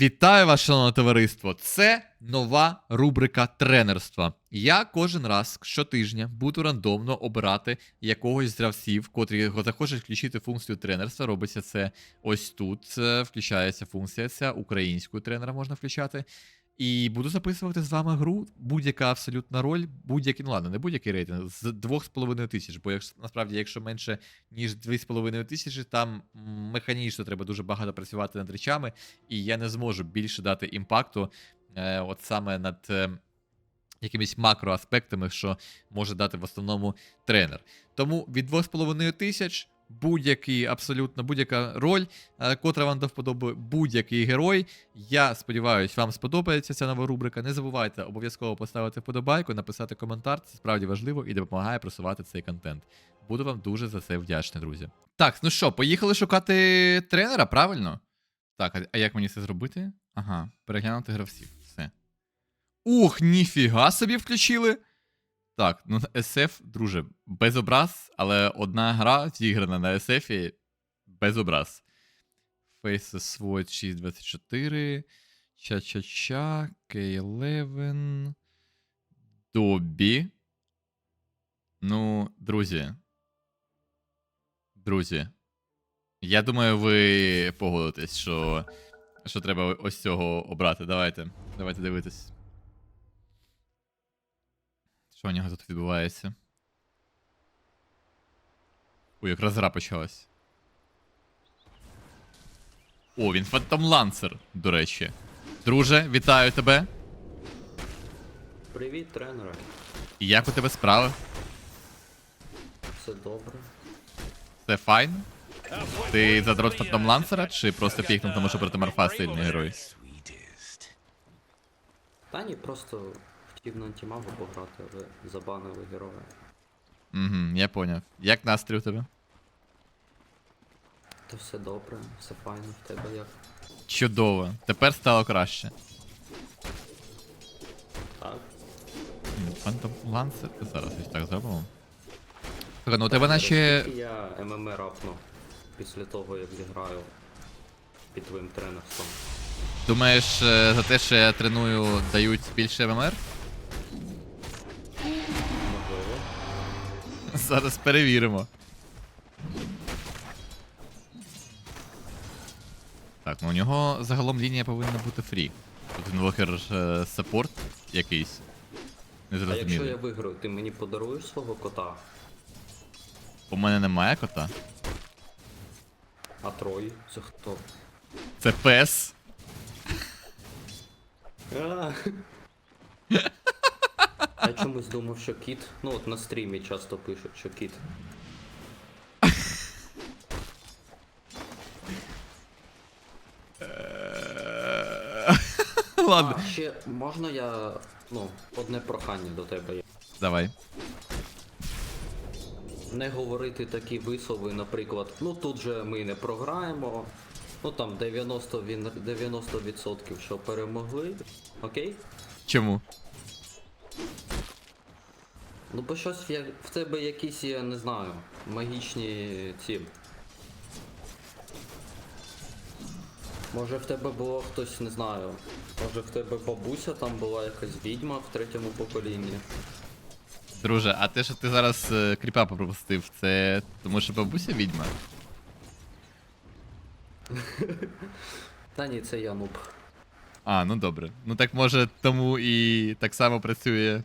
Вітаю вас, шановне товариство! Це нова рубрика тренерства. Я кожен раз щотижня буду рандомно обирати якогось з гравців, котрі захочуть включити функцію тренерства. Робиться це ось тут. Е, Включається функція ця українською тренера можна включати. І буду записувати з вами гру, будь-яка абсолютна роль, будь-який, ну ладно, не будь-який рейтинг, з 2,5 тисяч. Бо якщо насправді, якщо менше ніж 2,5 тисячі, там механічно треба дуже багато працювати над речами, і я не зможу більше дати імпакту, е, от саме над е, якимись макроаспектами, що може дати в основному тренер. Тому від 2,5 тисяч. Будь-який, абсолютно будь-яка роль, е, котра вам до вподоби, будь-який герой. Я сподіваюся, вам сподобається ця нова рубрика. Не забувайте обов'язково поставити вподобайку, написати коментар. Це справді важливо і допомагає просувати цей контент. Буду вам дуже за це вдячний, друзі. Так, ну що, поїхали шукати тренера, правильно? Так, а- як мені це зробити? Ага, переглянути гравців. Все. Ух, ніфіга собі включили. Так, ну SF, друже, без образ, але одна гра зіграна на SF без образ. Faces Void 624, Ча-Ча-Ча, K11, Добі. Ну, друзі. Друзі. Я думаю, ви погодитесь, що, що треба ось цього обрати. Давайте. Давайте дивитись. Що у нього тут відбувається? Ой, якраз гра почалась. О, він Phantom Lancer, до речі. Друже, вітаю тебе. Привіт, тренере. І як у тебе справи? Все добре. Все файн? Ти задрот Phantom Lancer чи просто пікнув, тому що проти Марфа сильний герой? Та ні, просто хотів на антимагу пограти, але забанили героя. Угу, я поняв. Як настрій у тебе? Та все добре, все файно в тебе як. Чудово. Тепер стало краще. Так. М, Phantom Lancer? Зараз ось так зробимо. Слухай, ну у тебе наче. Я ММР апну після того, як зіграю під твоїм тренерством. Думаєш, е, за те, що я треную, дають більше ММР? Зараз перевіримо. Так, ну у нього загалом лінія повинна бути фрі. Тут він локер е, саппорт якийсь. А якщо я виграю, ти мені подаруєш свого кота, У мене немає кота. а Трой, це хто? Це пес. А. Я чомусь думав, що кіт. Ну от на стрімі часто пишуть, що кіт. Ладно. А, ще можна я. Ну, одне прохання до тебе є. Давай. Не говорити такі вислови, наприклад, ну тут же ми не програємо. Ну там 90, він- 90% що перемогли. Окей? Чому? Ну бо щось я, в тебе якісь, я не знаю, магічні ці. Може в тебе було хтось, не знаю. Може в тебе бабуся там була якась відьма в третьому поколінні. Друже, а те, що ти зараз е, кріпа пропустив, це тому що бабуся відьма? Та ні, це я нуб. А, ну добре. Ну так може тому і так само працює,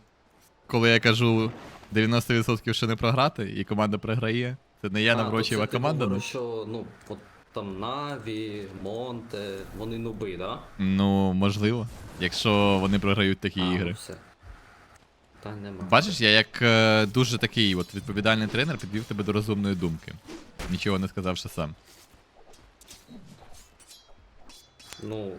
коли я кажу 90% що не програти, і команда програє. Це не я А, це ти команда. Ну, говориш, що, ну, от там Наві, Монте, вони нуби, да? ну, можливо. Якщо вони програють такі а, ну ігри. все. Та нема. Бачиш, я як е, дуже такий от відповідальний тренер підвів тебе до розумної думки. Нічого не сказавши сам. Ну,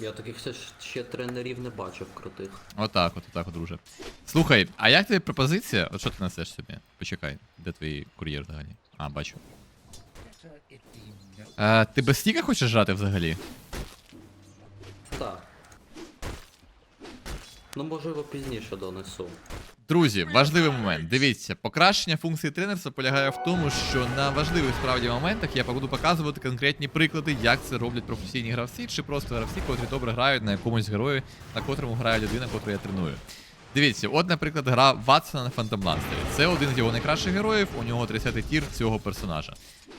я таких ще, ще тренерів не бачив крутих. Отак, от, отак, от, друже. Слухай, а як тобі пропозиція? От що ти несеш собі? Почекай, де твій кур'єр взагалі? А, бачу. А, ти без стіка хочеш жрати взагалі? Так. Ну, можливо, пізніше донесу. Друзі, важливий момент. Дивіться, покращення функції тренерства полягає в тому, що на важливих справді моментах я буду показувати конкретні приклади, як це роблять професійні гравці, чи просто гравці, котрі добре грають на якомусь герої, на котрому грає людина, котру я треную. Дивіться, от, наприклад, гра Ватсона на Lancer. Це один з його найкращих героїв, у нього 30-й тір цього персонажа.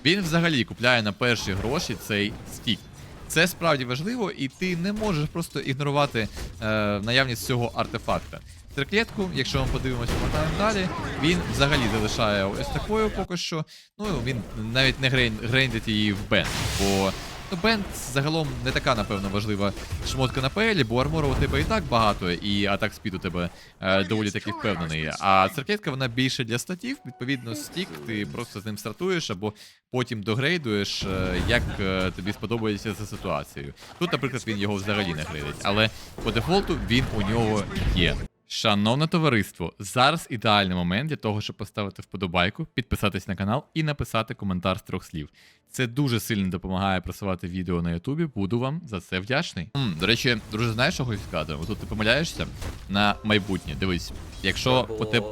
Він взагалі купляє на перші гроші цей стік. Це справді важливо, і ти не можеш просто ігнорувати е, наявність цього артефакта. Триклетку, якщо ми подивимося мотаємо далі, він взагалі залишає ось такою поки що. Ну він навіть не грейн- грейндить її в бенд. Бо ну, бенд загалом не така, напевно, важлива шмотка на ПЛі, бо армору у тебе і так багато, і атак спід у тебе е, доволі таки впевнений. А цирклетка вона більше для статів, відповідно, стік, ти просто з ним стартуєш або потім догрейдуєш, е, як е, тобі сподобається за ситуацією. Тут, наприклад, він його взагалі не грейдить, але по дефолту він у нього є. Шановне товариство, зараз ідеальний момент для того, щоб поставити вподобайку, підписатись на канал і написати коментар з трьох слів. Це дуже сильно допомагає просувати відео на Ютубі. Буду вам за це вдячний. М, до речі, друже, знаєш, що хочу сказати? Тут ти помиляєшся на майбутнє. Дивись, якщо у тебе.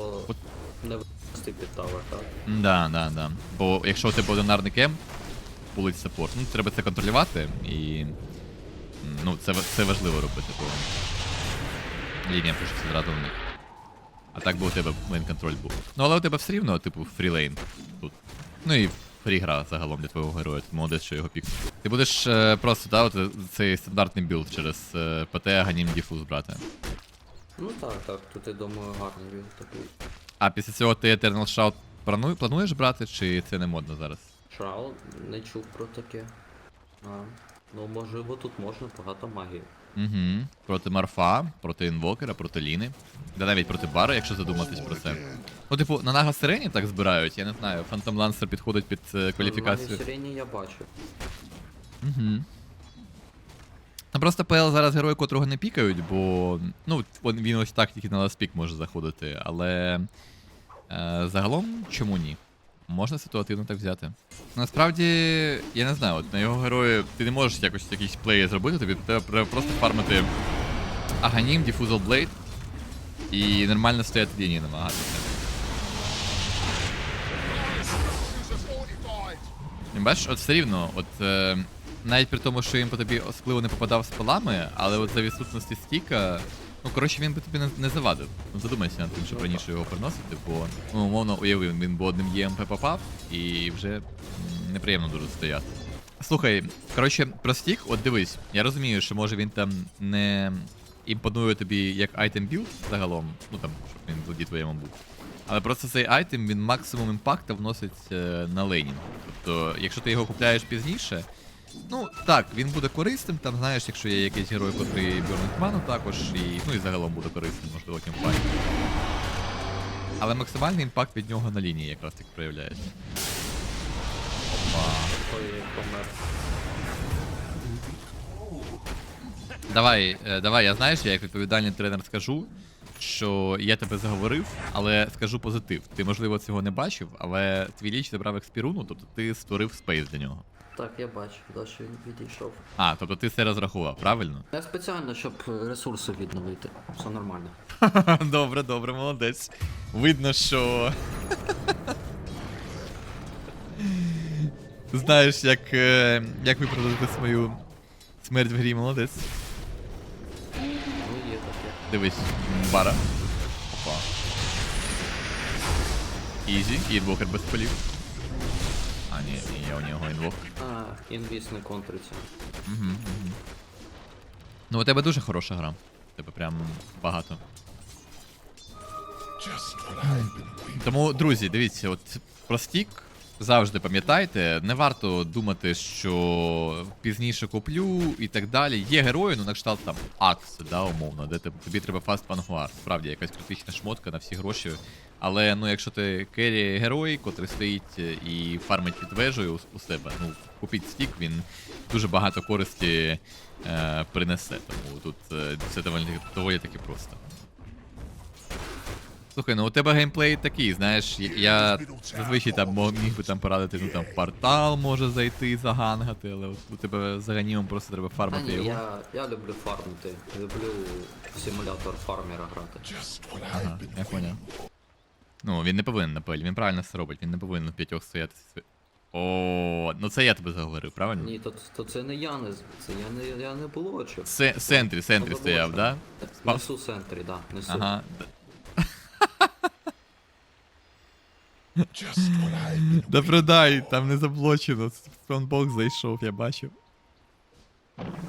Не вести під тавер, так? Да, да, да. Бо якщо у тебе одинарний кем, вулиць саппорт, ну треба це контролювати і. м, Ну, це, ва- це важливо робити, бо лінія пишеться зразу в них. А так би у тебе мейн контроль був. Ну але у тебе все рівно, типу, фрілейн тут. Ну і фрі-гра загалом для твого героя. Ти молодець, що його пік. Ти будеш е, просто, да, от, е, цей стандартний білд через е, ПТ Ганім Діфуз брати. Ну так, так, тут я думаю гарний він такий. А після цього ти Eternal Shout плану- плануєш брати, чи це не модно зараз? Шрау, не чув про таке. А, ну можливо тут можна багато магії. Угу. Проти Марфа, проти інвокера, проти Ліни. Да навіть проти Бара, якщо задуматись про це. Ну, типу, на Нага Сирені так збирають, я не знаю, Phantom Lancer підходить під е, кваліфікацію. В сирені я бачу. Угу. Ну просто ПЛ зараз герой, котрого не пікають, бо ну, він ось так тільки на ласпік може заходити, але е, загалом чому ні? Можна ситуативно так взяти. Насправді, я не знаю, от на його герої ти не можеш якось якісь плеї зробити, тобі треба просто фармити Аганім, Diffusal Blade і нормально стояти лінії намагатися. Бачиш, от все рівно, от е, навіть при тому, що він по тобі особливо не попадав з палами, але от за відсутності стіка, ну коротше, він би тобі не, не завадив. Ну задумайся над тим, щоб раніше його приносити, бо ну, умовно уявив, він би одним ЄМП попав і вже неприємно дуже стояти. Слухай, коротше, про стік, от дивись, я розумію, що може він там не імпонує тобі як айтем білд загалом, ну там, щоб він в воді твоєму був. Але просто цей айтем він максимум імпакта вносить е, на лейнінг. Тобто, якщо ти його купляєш пізніше, ну так, він буде корисним, там знаєш, якщо є якийсь герой, котрий бюрнить ману також, і, ну і загалом буде корисним, можливо, тімфайт. Але максимальний імпакт від нього на лінії якраз так проявляється. Опа. Давай, е, давай, я знаєш, я як відповідальний тренер скажу, що я тебе заговорив, але скажу позитив. Ти, можливо, цього не бачив, але твій ліч забрав експіруну, тобто ти створив спейс для нього. Так, я бачу, да, що він відійшов. А, тобто ти це розрахував, правильно? Я спеціально, щоб ресурси відновити. Все нормально. Добре, добре, молодець. Видно, що. Знаєш, як, е, як виправдати свою смерть в грі, молодець. Ну є таке. Дивись, бара. Опа. Ізі, і інвокер без полів. А, ні, ні, я у нього інвок. А, інвіс не контриться. Угу, угу. Ну, у тебе дуже хороша гра. Тебе прям багато. Тому, друзі, дивіться, от про стік завжди пам'ятайте, не варто думати, що пізніше куплю і так далі. Є герої, ну на кшталт там Акс, да, умовно, де тобі треба фаст пангуар. Справді якась критична шмотка на всі гроші. Але ну якщо ти керрі герой, котрий стоїть е, і фармить під вежею у, себе, ну купіть стік, він дуже багато користі е, принесе. Тому тут е, це доволі, доволі таки просто. Слухай, ну у тебе геймплей такий, знаєш, я- зазвичай там міг би там порадити, ну там портал може зайти, загангати, але от у тебе за ганімом просто треба фармити його. я, я люблю фармити. Люблю в симулятор фармера грати. Ага, я поняв. Ну, він не повинен на пелі, він правильно все робить, він не повинен в п'ятьох стояти. О, ну це я тебе заговорив, правильно? Ні, то, то це не я не це я не я не блочу. Се- центрі, центрі стояв, да? Несу центрі, да, несу. Ага. Да продай, там не заблочено. Спаунбокс зайшов, я бачив.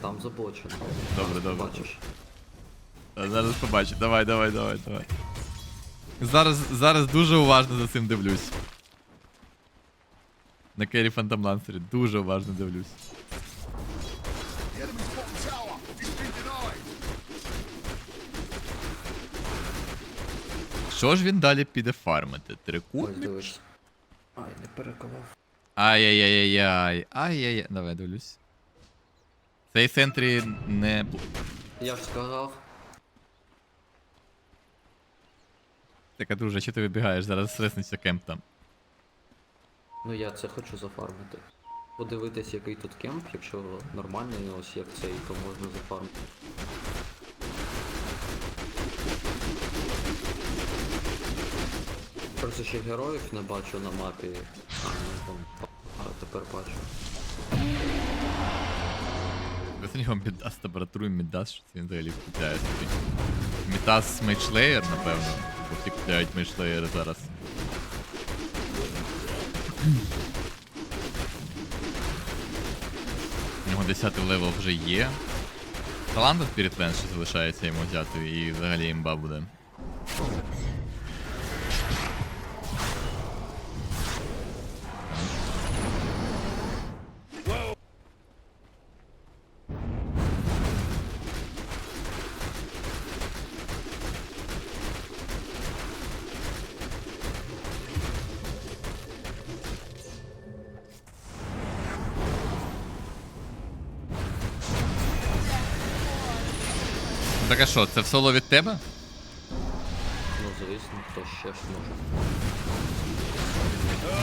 Там заблочено. Добре, добре. Бачиш. Зараз побачу. Давай, давай, давай, давай. Зараз, зараз дуже уважно за цим дивлюсь. На Керрі Фантом Лансері дуже уважно дивлюсь. Що ж він далі піде фармити? Трикутник? Ай, не перековав. Ай-яй-яй-яй. Ай-яй-яй. Давай дивлюсь. Цей центрі не. Я ж сказав. Так, друже, що ти вибігаєш? Зараз стреснеться кемп там. Ну я це хочу зафармити. Подивитись, який тут кемп, якщо нормальний, ось як цей, то можна зафармити. Просто ще героїв не бачу на мапі. А, ну там. А тепер бачу. Без нього Мідас температуру Мідас, що це він взагалі купляє собі. Мідас мейчлеєр, напевно. Всі купляють зараз. У нього 10 левел вже є. Талант Lens ще залишається йому взяти і взагалі імба буде. Що, це в соло від тебе? Ну звісно, хто ще ж може.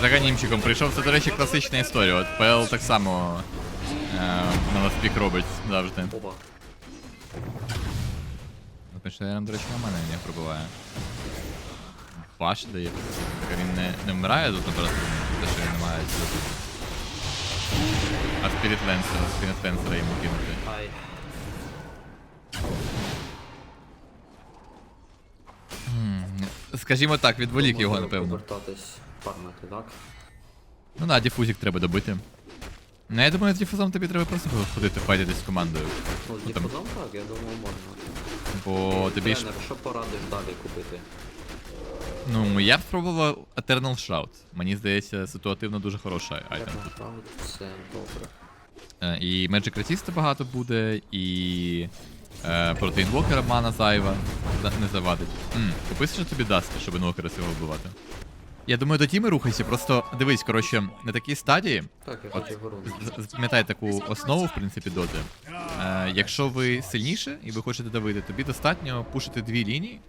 За ганімчиком прийшов. Це, до речі, класична історія. От ПЛ так само е, на ласпік робить завжди. Опа. Ну, Пішли, до речі, на мене не пробиває. Паш дає. Так він не, не вмирає тут просто те, що він не має. А Спіріт Ленсера, Спіріт Ленсера йому кинути. Ай. Скажімо так, відволік його, напевно. Повертатись фармити, так? Ну да, діфузик треба добити. Ну я думаю, з діфузом тобі треба просто ходити файтитись з командою. Ну, з Ну, там- діфузом так, я думаю, можна. Бо тобі ж. Тренер, що порадиш далі купити? Ну, я б спробував Eternal Shroud. Мені здається, ситуативно дуже хороша айтем. Як направити? Все добре. Е, І Magic Resist багато буде, і е, проти інвокера мана зайва не завадить. М, Купи що тобі дасть, щоб інвокера цього вбивати. Я думаю, до тіми рухайся, просто дивись, коротше, на такій стадії. Так, я От, таку основу, в принципі, доти. Е, якщо ви сильніше і ви хочете давити, тобі достатньо пушити дві лінії,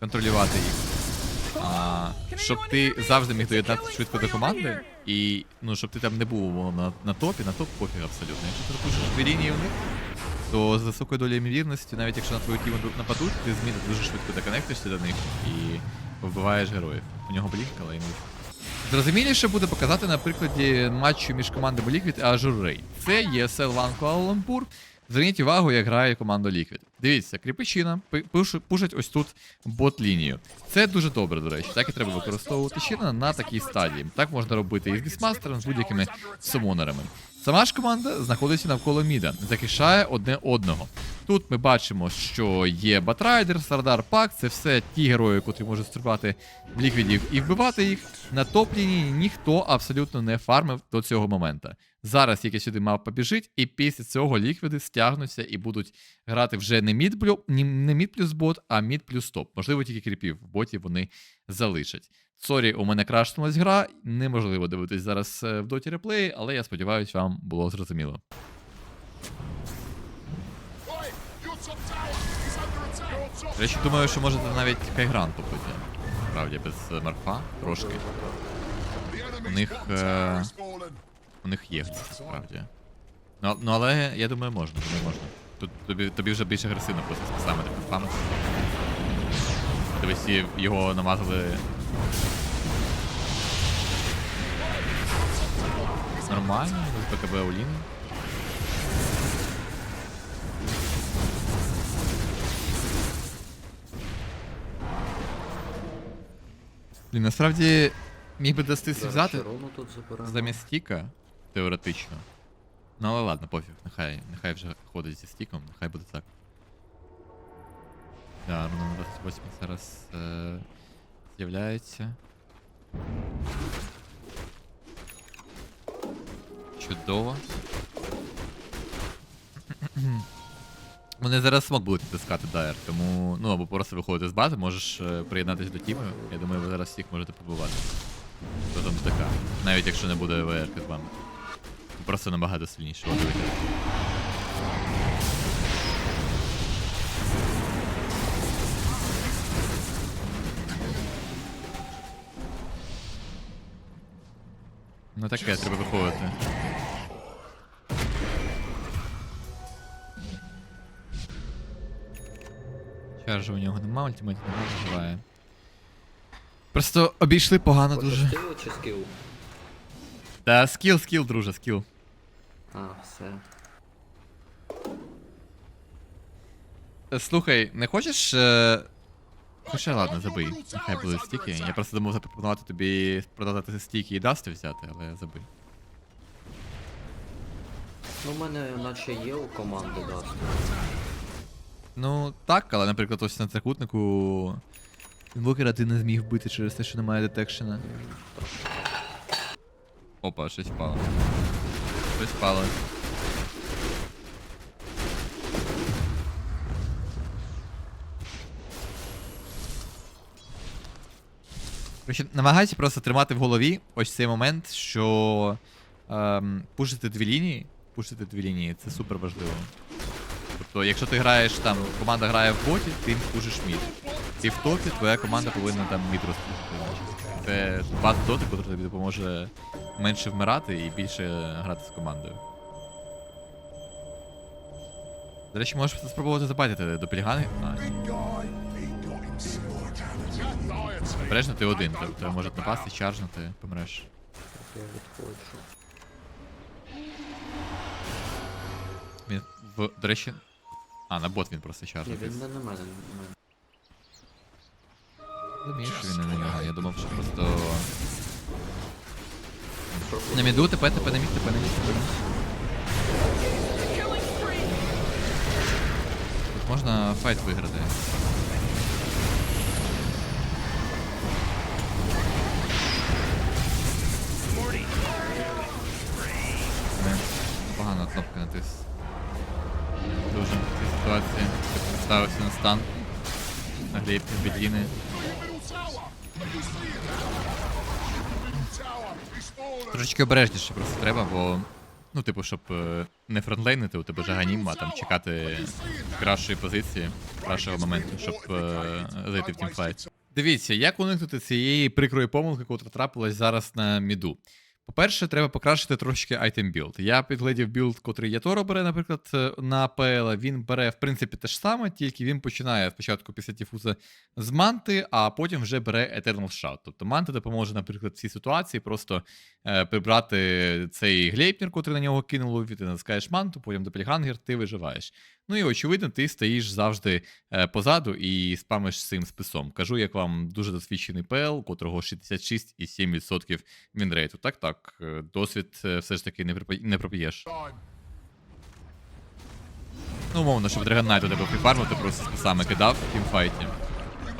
контролювати їх. А, щоб ти завжди міг доєднатися швидко до команди, і ну, щоб ти там не був на, на топі, на топ пофіг абсолютно. Якщо ти пушиш дві лінії у них, то з високою долею ймовірності, навіть якщо на твою тіму нападуть, ти зміни дуже швидко доконектишся до них і вбиваєш героїв. У нього блінк, але йому. Зрозуміліше буде показати на прикладі матчу між командами Liquid і Azure Ray. Це є One Kuala Lumpur. Зверніть увагу, як грає команда Liquid. Дивіться, кріпичина пушить ось тут бот-лінію. Це дуже добре, до речі. Так і треба використовувати Щина на такій стадії. Так можна робити і з Бісмастером, з будь-якими сумонерами. Сама ж команда знаходиться навколо Міда, захищає одне одного. Тут ми бачимо, що є Батрайдер, Сардар Пак, це все ті герої, котрі можуть стрибати ліквідів і вбивати їх. На топ-лінії ніхто абсолютно не фармив до цього моменту. Зараз тільки сюди мав побіжить, і після цього ліквіди стягнуться і будуть грати вже не мід, не мід плюс бот, а мід плюс топ. Можливо, тільки кріпів в боті вони залишать. Сорі, у мене крашнулась гра. Неможливо дивитись зараз е, в доті реплеї, але я сподіваюся, вам було зрозуміло. Речі, думаю, що можете навіть Кайгран попити. Справді, без е, марфа трошки. У них, е, У них є справді. Ну, ну але я думаю, можна, думаю, можна. Тут тобі, тобі вже більш агресивно просто саме таким фамом. Його намазали. Нормально, БКБ Олін. Блін, насправді міг би Зараз взяти замість стіка, теоретично. Ну але ладно, пофіг, нехай, нехай вже ходить зі стіком, нехай буде так. Да, руна на 28 зараз е, з'являється. Чудово. Вони зараз смог будуть натискати дайер, тому. Ну або просто виходити з бази, можеш е, приєднатися до тіму. Я думаю, ви зараз всіх можете побувати. Хто там така. Навіть якщо не буде ВР з вами. Просто набагато сильніше. Дивіться. Ну таке, треба виходити. Чаржа у нього нема, ультимейт не виживає. Просто обійшли погано дуже. Пощастило чи скіл? Та скіл, скіл, друже, скіл. А, все. Е, Слухай, не хочеш. Е... Хоча ладно, забий. Нехай будуть стіки. Я просто думав запропонувати тобі продати стіки і дасти взяти, але забий. Ну, в мене наче є у команди даст. Ну так, але, наприклад, ось на трикутнику. Інвокера ти не зміг вбити через те, що немає детекшена. Опа, щось впало. Щось впало. Короче, намагайся просто тримати в голові ось цей момент, що ем, пушити дві лінії, пушити дві лінії, це супер важливо. Тобто, якщо ти граєш там, команда грає в боті, ти пушиш мід. Ти в топі, твоя команда повинна там мід розпушити. Це база доти, яка тобі допоможе менше вмирати і більше грати з командою. До речі, можеш спробувати забайтити до пілігани. А, ні. Обережно ти один, тебе- можуть напасти, чаржнути, помреш. Я відходжу. Він в. До речі. А, на бот він просто Ні, він не на мене. на мене. Розумію, що він не на нього. Я думав, що просто. На міду, тепе, тепе, на мід, тепе, на мід, тепе. Тут можна файт виграти. Погано кнопка натис. Дуже в цій ситуації. Ставився на стан. На гліб бідіни. Трошечки обережніше просто треба, бо. Ну, типу, щоб е, не фронтлейнити, у тебе Жаганім, а там чекати кращої позиції, кращого моменту, щоб е, зайти в тімфайт. Дивіться, як уникнути цієї прикрої помилки, яка трапилась зараз на міду. По-перше, треба покращити трошки айтем білд. Я підглядів білд, котрий Яторо бере, наприклад, е, на ПЛ. Він бере, в принципі, те ж саме, тільки він починає спочатку після Тіфуза з манти, а потім вже бере Eternal Shout. Тобто манта допоможе, наприклад, в цій ситуації просто е, прибрати цей глейпнер, котрий на нього кинуло, ти натискаєш манту, потім доплігангер, ти виживаєш. Ну і очевидно, ти стоїш завжди е, позаду і спамиш цим списом. Кажу, як вам дуже досвідчений ПЛ, котрого 66,7% вінрейту. Так, так, е, досвід е, все ж таки не, проп'єш. Ну, умовно, щоб Dragon Knight у тебе прифармити, просто списами кидав в тімфайті.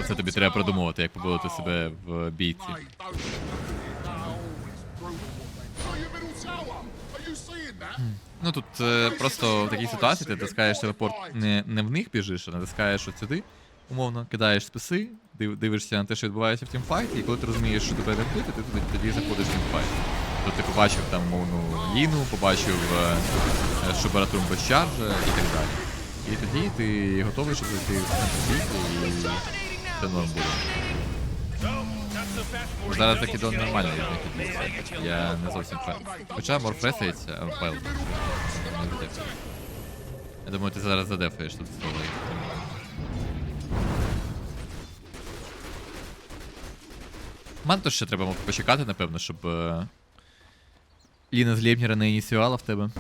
Оце тобі треба продумувати, як побудувати себе в бійці. Ну тут е, просто в такій ситуації ти натискаєш телепорт не, не в них біжиш, а натискаєш от сюди, умовно, кидаєш списи, див, дивишся на те, що відбувається в тімфайті, і коли ти розумієш, що тебе не вбити, ти тоді, тоді заходиш в тімфайт. Тобто ти побачив там умовну Ліну, побачив е, е, Шубаратум без чаржа і так далі. І тоді ти готовий, щоб ти в і це норм буде. Зараз таки до нормально від. Я не зовсім впевнений. Хоча морфесається, а файл. Я думаю, ти зараз задефаєш тут столий. Манто ще треба почекати, напевно, щоб е, Ліна з Лєбніра не ініціювала в тебе.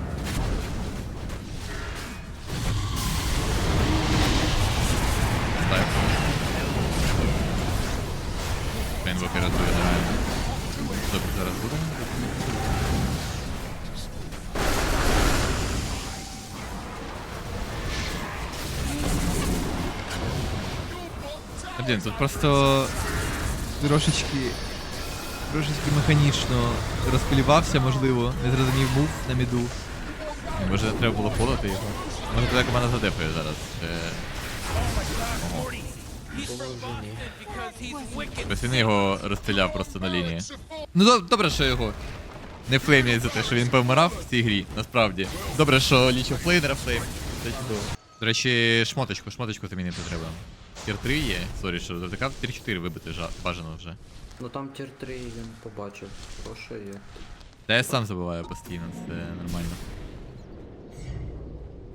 Він рятує нереально. Добре, зараз буде. Блін, тут просто Трошечки. Трошечки механічно розпілювався, можливо, не зрозумів був на міду. Може треба було подати його. Може туди команда задефає зараз. Ось він його розстріляв просто на лінії. Ну добре, що його не флеймлять за те, що він повмирав в цій грі, насправді. Добре, що лічив флейнера флейм. Це чудово. До речі, шмоточку, шмоточку замінити треба. Тір 3 є, сорі, що затикав тір 4 вибити жа- бажано вже. Ну там тір 3 він побачив. Прошу є. Та я сам забуваю постійно, це нормально.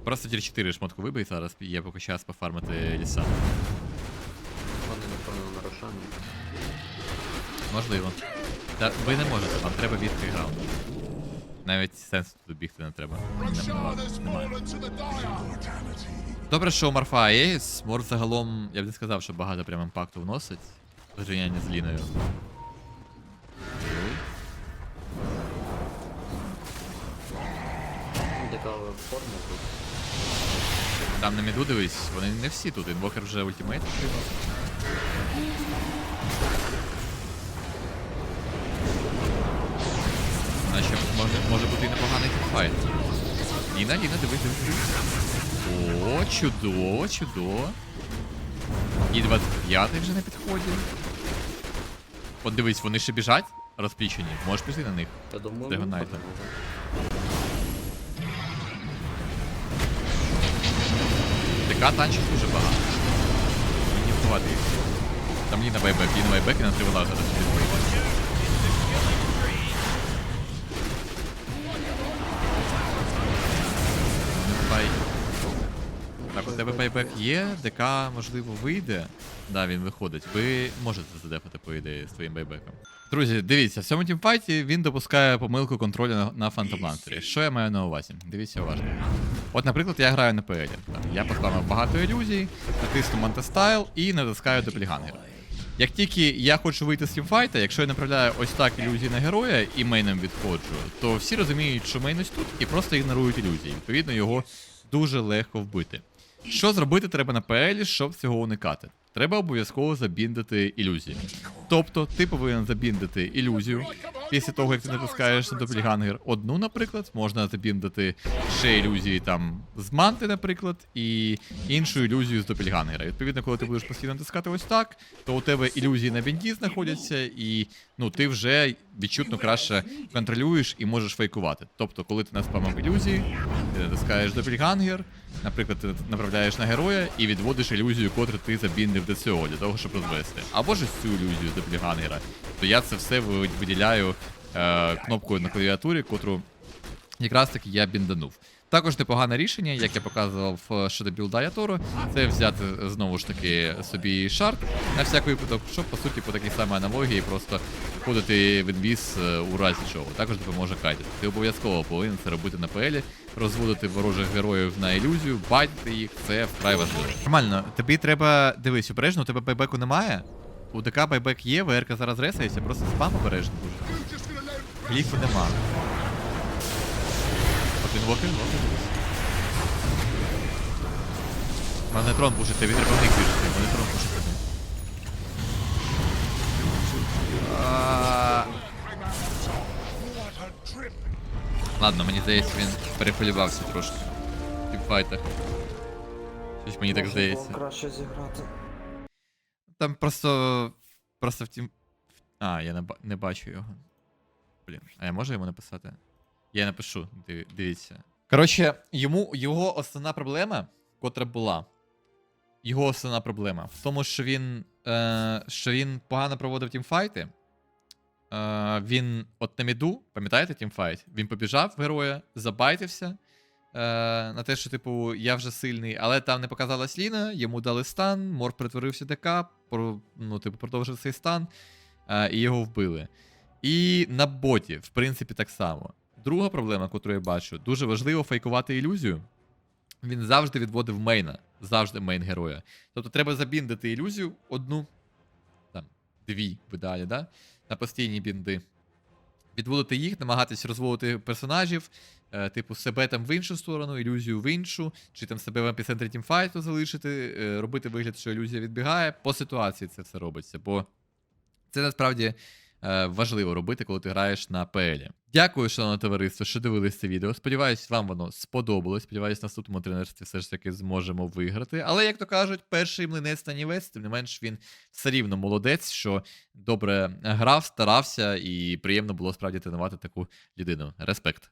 Просто тір 4 шмотку вибий зараз, є поки час пофармити ліса. Рошані. Можливо. Та ви не можете, вам треба бігти граунд. Навіть сенсу тут бігти не треба. Добре, що у Марфа є. Мор загалом, я б не сказав, що багато прям імпакту вносить. В порівнянні з Ліною. Форму тут. Там на міду дивись, вони не всі тут. Інвокер вже ультимейт отримав. Може, може бути і непоганий файт. Ліна, Ліна, дивись, дивись, дивись. О, чудово, чудово. І 25 вже на підході. От дивись, вони ще біжать розплічені. Можеш піти на них. Я думаю, Цього ми Найта. ДК танчить дуже багато. Мені вбивати їх. Там Ліна байбек, Ліна байбек і на три вона У тебе байбек є, ДК, можливо, вийде. Да, він виходить. Ви можете задефати, по ідеї, з твоїм байбеком. Друзі, дивіться, в цьому тімфайті він допускає помилку контролю на, на Phantom Lancer. Що я маю на увазі? Дивіться уважно. От, наприклад, я граю на ПЛі. Я поставив багато ілюзій, натисну Мантестайл і натискаю Доплігангера. Як тільки я хочу вийти з тімфайта, якщо я направляю ось так ілюзії на героя і мейном відходжу, то всі розуміють, що мейн ось тут і просто ігнорують ілюзії. Відповідно, його дуже легко вбити. Що зробити треба на ПЛі, щоб цього уникати? Треба обов'язково забіндити ілюзії. Тобто, ти повинен забіндити ілюзію після того, як ти натискаєш на доплігангер. Одну, наприклад, можна забіндити ще ілюзії там з манти, наприклад, і іншу ілюзію з доплігангера. Відповідно, коли ти будеш постійно натискати ось так, то у тебе ілюзії на бінді знаходяться, і ну ти вже відчутно краще контролюєш і можеш фейкувати. Тобто, коли ти наспамив ілюзії, ти натискаєш доплігангер, наприклад, ти направляєш на героя і відводиш ілюзію, котру ти забіндив до цього, для того, щоб розвести. Або ж цю ілюзію доплігангера. То я це все виділяю е, кнопкою на клавіатурі, котру якраз таки я бінданув. Також непогане рішення, як я показував е, щодо білда Ятору, це взяти е, знову ж таки собі шарт на всяк випадок, щоб по суті по такій самій аналогії просто входити в інвіз е, у разі чого. Також допоможе кайдер. Ти обов'язково повинен це робити на ПЛі, розводити ворожих героїв на ілюзію, байтити їх, це вкрай важливо. Нормально, тобі треба дивись, обережно, у тебе байбеку немає. У ДК байбек є, ВРК зараз ресається, просто спам обережно дуже. Гліфу нема. Вокер, вокер. Манетрон пушить, тобі треба в них біжити, манетрон пушить тобі. Ладно, мені здається, він перехвилювався трошки. В тімфайтах. Щось мені так здається. краще зіграти. Там просто. Просто в тім. А, я не, не бачу його. Блін, а я можу йому написати? Я напишу, дивіться. Коротше, йому його основна проблема котра була. Його основна проблема в тому, що він, е, що він погано проводив тімфайти. Е, він от на міду, пам'ятаєте тімфайт? Він побіжав в героя, забайтився е, на те, що, типу, я вже сильний, але там не показалась Ліна, йому дали стан, Мор перетворився ДК, про, ну, типу, продовжив цей стан, е, і його вбили. І на боті, в принципі, так само. Друга проблема, яку я бачу, дуже важливо фейкувати ілюзію. Він завжди відводив мейна, завжди мейн героя. Тобто треба забіндити ілюзію одну, там, дві в ідеалі, да? на постійні бінди. Відводити їх, намагатись розводити персонажів, е, типу, себе там в іншу сторону, ілюзію в іншу, чи там себе в епіцентрі тімфайту залишити, е, робити вигляд, що ілюзія відбігає. По ситуації це все робиться, бо це насправді важливо робити, коли ти граєш на ПЛ. Дякую, шановне товариство, що дивились це відео. Сподіваюсь, вам воно сподобалось. Сподіваюсь, наступному тренерстві все ж таки зможемо виграти. Але, як то кажуть, перший млинець та нівець, тим не менш, він все рівно молодець, що добре грав, старався, і приємно було справді тренувати таку людину. Респект.